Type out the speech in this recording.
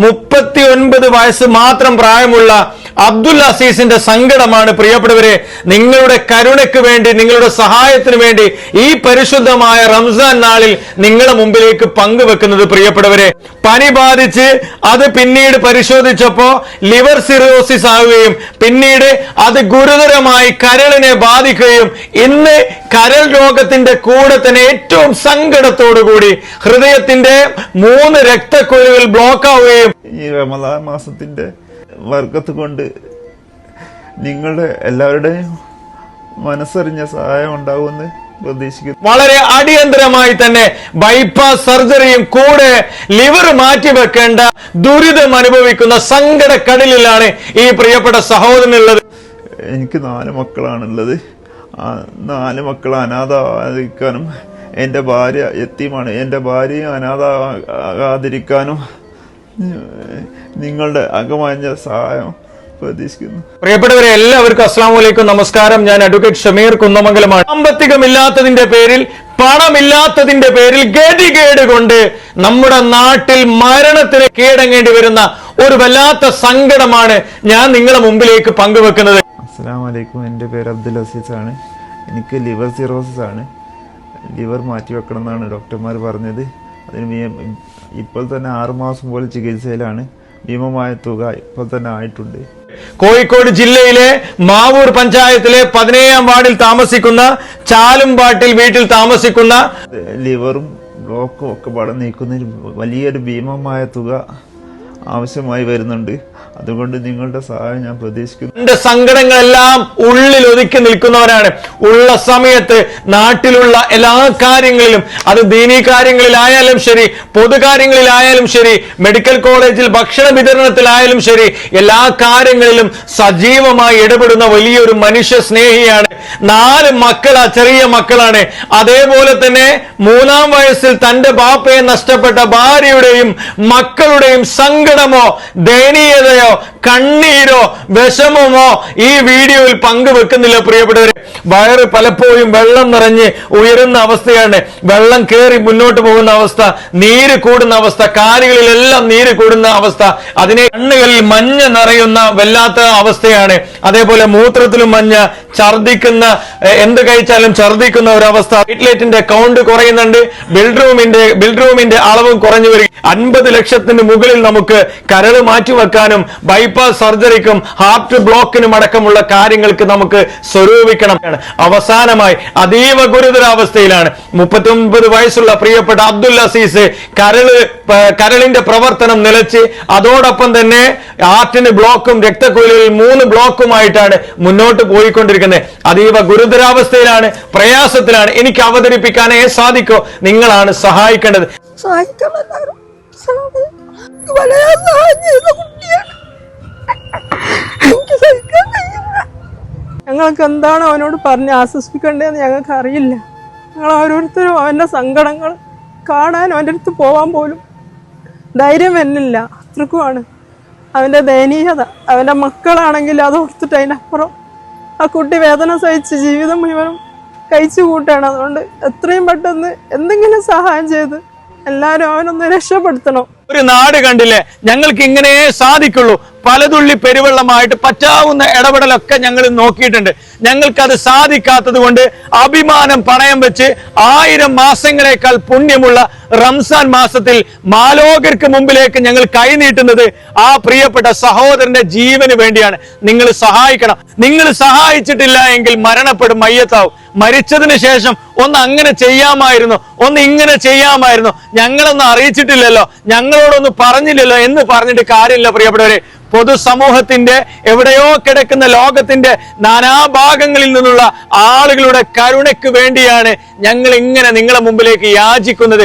മുപ്പത്തി ഒൻപത് വയസ്സ് മാത്രം പ്രായമുള്ള അബ്ദുൽ അസീസിന്റെ സങ്കടമാണ്. പ്രിയപ്പെട്ടവരെ നിങ്ങളുടെ കരുണയ്ക്ക് വേണ്ടി നിങ്ങളുടെ സഹായത്തിന് വേണ്ടി ഈ പരിശുദ്ധമായ റംസാൻ നാളിൽ നിങ്ങളുടെ മുമ്പിലേക്ക് പങ്കുവെക്കുന്നത് പ്രിയപ്പെട്ടവരെ. പനി ബാധിച്ച് അത് പിന്നീട് പരിശോധിച്ചപ്പോ ലിവർ സിറോസിസ് ആവുകയും പിന്നീട് അത് ഗുരുതരമായി കരളിനെ ബാധിക്കുകയും ഇന്ന് കരൾ രോഗത്തിന്റെ കൂടെ തന്നെ ഏറ്റവും സങ്കടത്തോടുകൂടി ഹൃദയത്തിന്റെ മൂന്ന് രക്തക്കുഴലുകൾ ബ്ലോക്ക് ആവുകയും. ഈ റമദാൻ മാസത്തിന്റെ വർക്കത്ത് കൊണ്ട് നിങ്ങളുടെ എല്ലാവരുടെയും മനസ്സറിഞ്ഞ സഹായം ഉണ്ടാവുമെന്ന് പ്രതീക്ഷിക്കുന്നു. വളരെ അടിയന്തരമായി തന്നെ ബൈപ്പാസ് സർജറിയും കൂടെ ലിവർ മാറ്റിവെക്കേണ്ട ദുരിതം അനുഭവിക്കുന്ന സങ്കടക്കടലിലാണ് ഈ പ്രിയപ്പെട്ട സഹോദരനുള്ളത്. എനിക്ക് നാല് മക്കളാണുള്ളത്. ആ നാല് മക്കൾ അനാഥാതിരിക്കാനും എന്റെ ഭാര്യ എത്തിയുമാണ്. എന്റെ ഭാര്യയും അനാഥാകാതിരിക്കാനും നിങ്ങളുടെ അകമാഞ്ഞ സഹായം പ്രതീക്ഷിക്കുന്നു. പ്രിയപ്പെട്ടവരെ എല്ലാവർക്കും അസ്സാം വലൈക്കും നമസ്കാരം. ഞാൻ അഡ്വക്കേറ്റ് ഷമീർ കുന്നമംഗലമാണ്. സാമ്പത്തികമില്ലാത്തതിന്റെ പേരിൽ പണമില്ലാത്തതിന്റെ പേരിൽ ഗതികേട് കൊണ്ട് നമ്മുടെ നാട്ടിൽ മരണത്തിന് കീഴടങ്ങേണ്ടി വരുന്ന ഒരു വല്ലാത്ത സങ്കടമാണ് ഞാൻ നിങ്ങളുടെ മുമ്പിലേക്ക് പങ്കുവെക്കുന്നത്. അസ്സാം വലൈക്കും എന്റെ പേര് അബ്ദുൽ അസീസ് ആണ്. എനിക്ക് ലിവർ സിറോസിസ് ആണ്. ലിവർ മാറ്റി വെക്കണം എന്നാണ് ഡോക്ടർമാർ പറഞ്ഞത്. അതിന് ഇപ്പോൾ തന്നെ ആറുമാസം പോലെ ചികിത്സയിലാണ് ഭീമമായ തുക ഇപ്പോൾ തന്നെ ആയിട്ടുണ്ട്. കോഴിക്കോട് ജില്ലയിലെ മാവൂർ പഞ്ചായത്തിലെ പതിനേഴാം വാർഡിൽ താമസിക്കുന്ന ചാലുംപാട്ടിൽ വീട്ടിൽ താമസിക്കുന്ന ലിവറും ബ്ലോക്കും ഒക്കെ പടം നീക്കുന്നതിന് വലിയൊരു ഭീമമായ തുക ആവശ്യമായി വരുന്നുണ്ട്. അതുകൊണ്ട് നിങ്ങളുടെ സഹായം ഞാൻ പ്രതീക്ഷിക്കുന്നു. എന്റെ സങ്കടങ്ങളെല്ലാം ഉള്ളിൽ ഒതുക്കി നിൽക്കുന്നവരാണ്. ഉള്ള സമയത്ത് നാട്ടിലുള്ള എല്ലാ കാര്യങ്ങളിലും അത് ദീനീ കാര്യങ്ങളിലായാലും ശരി പൊതുകാര്യങ്ങളിലായാലും ശരി മെഡിക്കൽ കോളേജിൽ ഭക്ഷണ വിതരണത്തിലായാലും ശരി എല്ലാ കാര്യങ്ങളിലും സജീവമായി ഇടപെടുന്ന വലിയൊരു മനുഷ്യ സ്നേഹിയാണ്. നാല് മക്കളാ ചെറിയ മക്കളാണ്. അതേപോലെ തന്നെ മൂന്നാം വയസ്സിൽ തന്റെ ബാപ്പയെ നഷ്ടപ്പെട്ട ഭാര്യയുടെയും മക്കളുടെയും സങ്കടമോ ദയനീയതയോ കണ്ണീരോ വിഷമമോ ഈ വീഡിയോയിൽ പങ്കുവെക്കുന്നില്ല പ്രിയപ്പെട്ടവരെ. വയറ് പലപ്പോഴും വെള്ളം നിറഞ്ഞ് ഉയരുന്ന അവസ്ഥയാണ്. വെള്ളം കയറി മുന്നോട്ട് പോകുന്ന അവസ്ഥ നീര് കൂടുന്ന അവസ്ഥ കാലുകളിലെല്ലാം നീര് കൂടുന്ന അവസ്ഥ അതിനെ കണ്ണുകളിൽ മഞ്ഞ നിറയുന്ന വല്ലാത്ത അവസ്ഥയാണ്. അതേപോലെ മൂത്രത്തിലും മഞ്ഞ ഛർദിക്കുന്ന എന്ത് കഴിച്ചാലും ഛർദിക്കുന്ന ഒരു അവസ്ഥ പ്ലേറ്റിന്റെ കൗണ്ട് കുറയുന്നുണ്ട്. ബിൽഡ്റൂമിന്റെ ബിൽഡ്റൂമിന്റെ അളവും കുറഞ്ഞു വരിക അൻപത് ലക്ഷത്തിന് മുകളിൽ നമുക്ക് കരൾ മാറ്റിവെക്കാനും ബൈപ്പാസ് സർജറിക്കും ഹാർട്ട് ബ്ലോക്കിനും അടക്കമുള്ള കാര്യങ്ങൾക്ക് നമുക്ക് സ്വരൂപിക്കണം. അവസാനമായി അതീവ ഗുരുതരാവസ്ഥയിലാണ്. മുപ്പത്തി വയസ്സുള്ള പ്രിയപ്പെട്ട അബ്ദുൽ അസീസ് കരൾ കരളിന്റെ പ്രവർത്തനം നിലച്ച് അതോടൊപ്പം തന്നെ ആർട്ടിന് ബ്ലോക്കും രക്തക്കുഴലിൽ മൂന്ന് ബ്ലോക്കുമായിട്ടാണ് മുന്നോട്ട് പോയിക്കൊണ്ടിരിക്കുന്നത്. അതീവ ഗുരുതരാവസ്ഥയിലാണ് പ്രയാസത്തിലാണ്. എനിക്ക് അവതരിപ്പിക്കാനേ സാധിക്കോ. നിങ്ങളാണ് സഹായിക്കേണ്ടത്. സഹായിക്കണം എല്ലാവരും സഹായം വളരെ സഹായം ചെയ്ത കുട്ടിയാണ് എനിക്ക് സഹിക്കാൻ കഴിയില്ല ഞങ്ങൾക്ക് എന്താണ് അവനോട് പറഞ്ഞ് ആശ്വസിപ്പിക്കേണ്ടതെന്ന് ഞങ്ങൾക്ക് അറിയില്ല ഞങ്ങൾ ഓരോരുത്തരും അവന്റെ സങ്കടങ്ങൾ കാണാൻ അവന്റെ അടുത്ത് പോകാൻ പോലും ധൈര്യം വരുന്നില്ല അത്രക്കുമാണ് അവന്റെ ദയനീയത. അവന്റെ മക്കളാണെങ്കിൽ അത് ഓർത്തിട്ട് അതിനപ്പുറം ആ കുട്ടി വേദന സഹിച്ച് ജീവിതം മുഴുവനും കഴിച്ചു കൂട്ടുകയാണ്. അതുകൊണ്ട് എത്രയും പെട്ടെന്ന് എന്തെങ്കിലും സഹായം ചെയ്ത് എല്ലാവരും അവനൊന്ന് രക്ഷപ്പെടുത്തണം. ഒരു നാട് കണ്ടില്ലേ? ഞങ്ങൾക്ക് ഇങ്ങനെ സാധിക്കുള്ളൂ. പലതുള്ളി പെരുവെള്ളമായിട്ട് പറ്റാവുന്ന ഇടപെടലൊക്കെ ഞങ്ങൾ നോക്കിയിട്ടുണ്ട്. ഞങ്ങൾക്കത് സാധിക്കാത്തത് കൊണ്ട് അഭിമാനം പണയം വെച്ച് ആയിരം മാസങ്ങളെക്കാൾ പുണ്യമുള്ള റംസാൻ മാസത്തിൽ മാലോകർക്ക് മുമ്പിലേക്ക് ഞങ്ങൾ കൈനീട്ടുന്നത് ആ പ്രിയപ്പെട്ട സഹോദരന്റെ ജീവന് വേണ്ടിയാണ്. നിങ്ങൾ സഹായിക്കണം. നിങ്ങൾ സഹായിച്ചിട്ടില്ല എങ്കിൽ മരണപ്പെടും മയ്യത്താവും. മരിച്ചതിന് ശേഷം ഒന്ന് അങ്ങനെ ചെയ്യാമായിരുന്നു ഒന്ന് ഇങ്ങനെ ചെയ്യാമായിരുന്നു. ഞങ്ങളൊന്നും അറിയിച്ചിട്ടില്ലല്ലോ. ഞങ്ങളോടൊന്ന് പറഞ്ഞില്ലല്ലോ എന്ന് പറഞ്ഞിട്ട് കാര്യമില്ല പ്രിയപ്പെട്ടവരെ. പൊതുസമൂഹത്തിന്റെ എവിടെയോ കിടക്കുന്ന ലോകത്തിന്റെ നാനാഭാഗങ്ങളിൽ നിന്നുള്ള ആളുകളുടെ കരുണയ്ക്ക് വേണ്ടിയാണ് ഞങ്ങൾ ഇങ്ങനെ നിങ്ങളെ മുമ്പിലേക്ക് യാചിക്കുന്നത്.